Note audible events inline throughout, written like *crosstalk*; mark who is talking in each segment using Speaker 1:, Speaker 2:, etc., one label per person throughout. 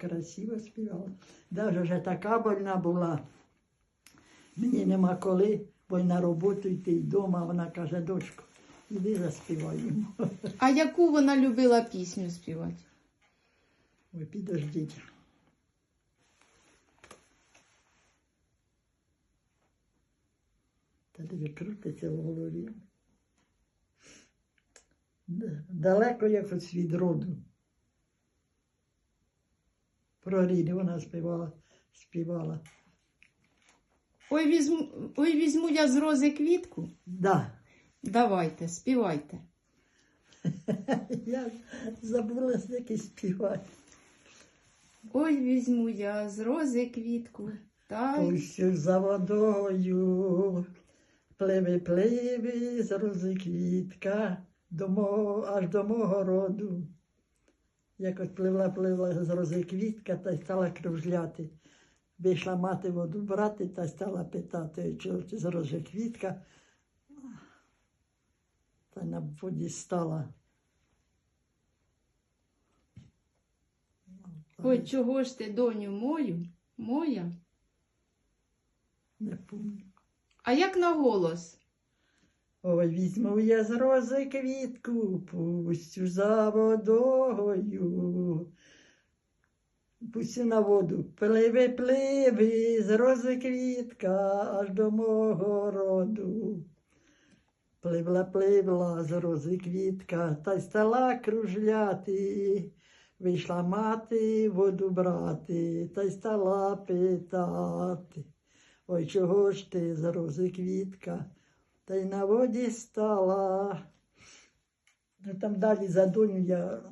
Speaker 1: красиво співала. Даже вже така больна була. Мені нема коли, бо й на роботу йти й вдома. Вона каже, дочко, іди заспіваємо.
Speaker 2: А яку вона любила пісню співати?
Speaker 1: Ви підождіть. Та диви крутиться в голові. Далеко якось від роду. Про рід вона співала, співала.
Speaker 2: Ой, візьму, ой, візьму я з рози квітку.
Speaker 1: Да.
Speaker 2: Давайте, співайте. *laughs*
Speaker 1: Я забула, як співати.
Speaker 2: Ой, візьму я з рози квітку. Та
Speaker 1: Пущу за водою, пливи, пливи з рози квітка до мого, аж до мого роду. Якось пливла, пливла з рози квітка та й стала кружляти. Вийшла мати воду брати та стала питати, ти з рози квітка. Та на воді стала.
Speaker 2: ой, чого ж ти, доню мою, моя?
Speaker 1: Не пам'ятаю.
Speaker 2: А як на голос?
Speaker 1: Ой, візьму я з рози квітку, пустю за водою. Пустю на воду, пливи, пливи, з рози квітка аж до мого роду. Пливла, пливла з рози квітка, та й стала кружляти. Вийшла мати воду брати, та й стала питати. Ой, чого ж ти з рози квітка? Та й на воді стала. Ну, там далі за доню я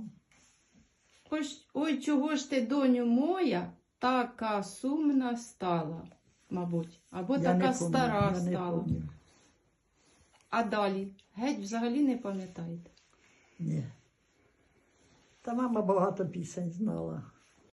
Speaker 2: Ось, ой, чого ж ти, доню моя, така сумна стала, мабуть. Або
Speaker 1: я
Speaker 2: така
Speaker 1: не помню,
Speaker 2: стара
Speaker 1: я
Speaker 2: стала.
Speaker 1: помню.
Speaker 2: А далі? Геть взагалі не пам'ятаєте.
Speaker 1: Ні. Та мама багато пісень знала.